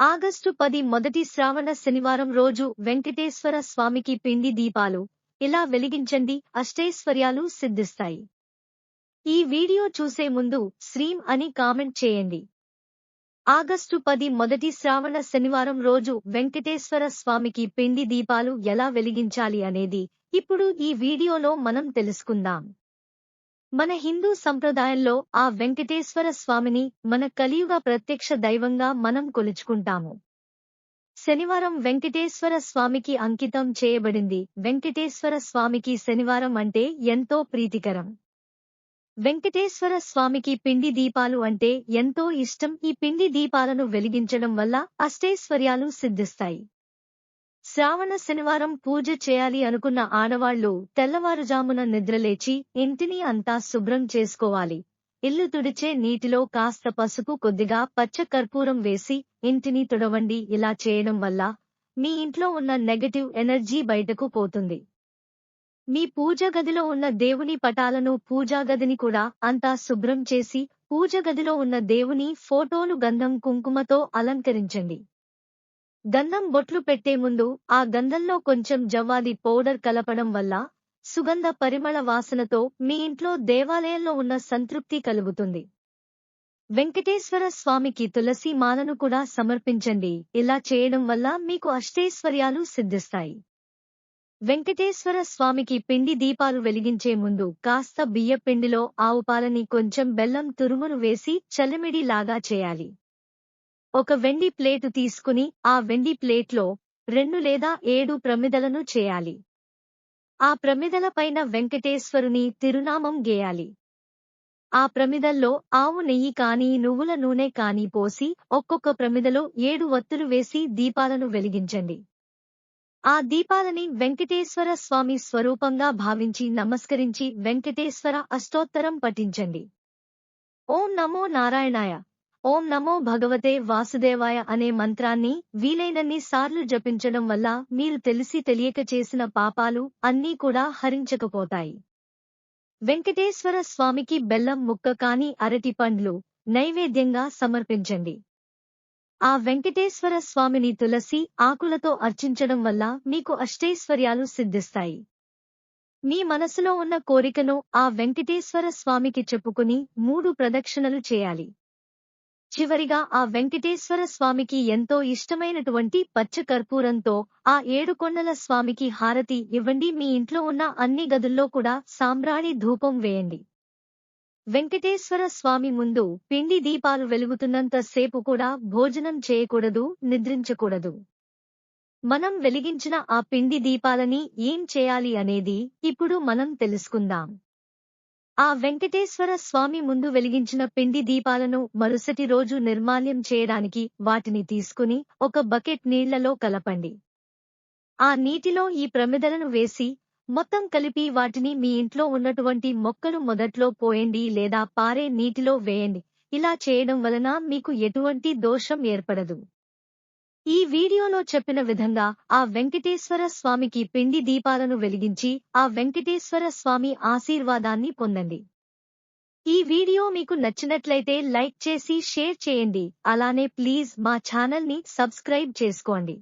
August పది మొదటి శ్రావణ శనివారం రోజు వెంకటేశ్వర స్వామికి పిండి దీపాలు ఇలా వెలిగించండి? అష్టైశ్వర్యాలు సిద్ధిస్తాయి. ఈ వీడియో చూసే ముందు శ్రీం అని కామెంట్ చేయండి. ఆగస్టు పది మొదటి శ్రావణ శనివారం రోజు వెంకటేశ్వర స్వామికి పిండి దీపాలు ఎలా వెలిగించాలి అనేది ఇప్పుడు ఈ వీడియోలో మనం తెలుసుకుందాం. మన హిందూ సంప్రదాయంలో ఆ వెంకటేశ్వర స్వామిని మన కలియుగ ప్రత్యక్ష దైవంగా మనం కొలుచుకుంటాము. శనివారం వెంకటేశ్వర స్వామికి అంకితం చేయబడింది. వెంకటేశ్వర స్వామికి శనివారం అంటే ఎంతో ప్రీతికరం. వెంకటేశ్వర స్వామికి పిండి దీపాలు అంటే ఎంతో ఇష్టం. ఈ పిండి దీపాలను వెలిగించడం వల్ల అష్టైశ్వర్యాలు సిద్ధిస్తాయి. శ్రావణ శనివారం పూజ చేయాలి అనుకున్న ఆడవాళ్ళు తెల్లవారుజామున నిద్రలేచి ఇంటిని అంతా శుభ్రం చేసుకోవాలి. ఇల్లు తుడిచే నీటిలో కాస్త పసుపు కొద్దిగా పచ్చ కర్పూరం వేసి ఇంటిని తుడవండి. ఇలా చేయడం వల్ల మీ ఇంట్లో ఉన్న నెగటివ్ ఎనర్జీ బయటకు పోతుంది. మీ పూజ గదిలో ఉన్న దేవుని పటాలను పూజా గదిని కూడా అంతా శుభ్రం చేసి పూజ గదిలో ఉన్న దేవుని ఫోటోలు గంధం కుంకుమతో అలంకరించండి. గంధం బొట్లు పెట్టే ముందు ఆ గంధంలో కొంచెం జవ్వాది పౌడర్ కలపడం వల్ల సుగంధ పరిమళ వాసనతో మీ ఇంట్లో దేవాలయంలో ఉన్న సంతృప్తి కలుగుతుంది. వెంకటేశ్వర స్వామికి తులసి మాలను కూడా సమర్పించండి. ఇలా చేయడం వల్ల మీకు అష్టైశ్వర్యాలు సిద్ధిస్తాయి. వెంకటేశ్వర స్వామికి పిండి దీపాలు వెలిగించే ముందు కాస్త బియ్య పిండిలో ఆవు పాలని కొంచెం బెల్లం తురుమును వేసి చలిమిడి లాగా చేయాలి. ఒక వెండి ప్లేటు తీసుకుని ఆ వెండి ప్లేట్లో రెండు లేదా ఏడు ప్రమిదలను చేయాలి. ఆ ప్రమిదల పైన వెంకటేశ్వరుని తిరునామం గేయాలి. ఆ ప్రమిదల్లో ఆవు నెయ్యి కానీ నువ్వుల నూనె కానీ పోసి ఒక్కొక్క ప్రమిదలో ఏడు వత్తులు వేసి దీపాలను వెలిగించండి. ఆ దీపాలని వెంకటేశ్వర స్వామి స్వరూపంగా భావించి నమస్కరించి వెంకటేశ్వర అష్టోత్తరం పఠించండి. ఓం నమో నారాయణాయ. ఓం నమో భగవతే వాసుదేవాయ అనే మంత్రాన్ని వీలైనన్ని సార్లు జపించడం వల్ల మీరు తెలిసి తెలియక చేసిన పాపాలు అన్నీ కూడా హరించకపోతాయి. వెంకటేశ్వర స్వామికి బెల్లం ముక్క కాని అరటి పండ్లు నైవేద్యంగా సమర్పించండి. ఆ వెంకటేశ్వర స్వామిని తులసి ఆకులతో అర్చించడం వల్ల మీకు అష్టైశ్వర్యాలు సిద్ధిస్తాయి. మీ మనసులో ఉన్న కోరికను ఆ వెంకటేశ్వర స్వామికి చెప్పుకుని మూడు ప్రదక్షిణలు చేయాలి. చివరిగా ఆ వెంకటేశ్వర స్వామికి ఎంతో ఇష్టమైనటువంటి పచ్చ కర్పూరంతో ఆ ఏడుకొండల స్వామికి హారతి ఇవ్వండి. మీ ఇంట్లో ఉన్న అన్ని గదుల్లో కూడా సాంబ్రాణి ధూపం వేయండి. వెంకటేశ్వర స్వామి ముందు పిండి దీపాలు వెలుగుతున్నంత సేపు కూడా భోజనం చేయకూడదు నిద్రించకూడదు. మనం వెలిగించిన ఆ పిండి దీపాలని ఏం చేయాలి అనేది ఇప్పుడు మనం తెలుసుకుందాం. ఆ వెంకటేశ్వర స్వామి ముందు వెలిగించిన పిండి దీపాలను మరుసటి రోజు నిర్మాల్యం చేయడానికి వాటిని తీసుకుని ఒక బకెట్ నీళ్ళలో కలపండి. ఆ నీటిలో ఈ ప్రమిదలను వేసి మొత్తం కలిపి వాటిని మీ ఇంట్లో ఉన్నటువంటి మొక్కలు మొదట్లో పోయండి లేదా పారే నీటిలో వేయండి. ఇలా చేయడం వలన మీకు ఎటువంటి దోషం ఏర్పడదు. ఈ వీడియోలో చెప్పిన విధంగా ఆ వెంకటేశ్వర స్వామికి పిండి దీపాలను వెలిగించి ఆ వెంకటేశ్వర స్వామి ఆశీర్వాదాన్ని పొందండి. ఈ వీడియో మీకు నచ్చినట్లయితే లైక్ చేసి షేర్ చేయండి. అలానే ప్లీజ్ మా ఛానల్ని సబ్స్క్రైబ్ చేసుకోండి.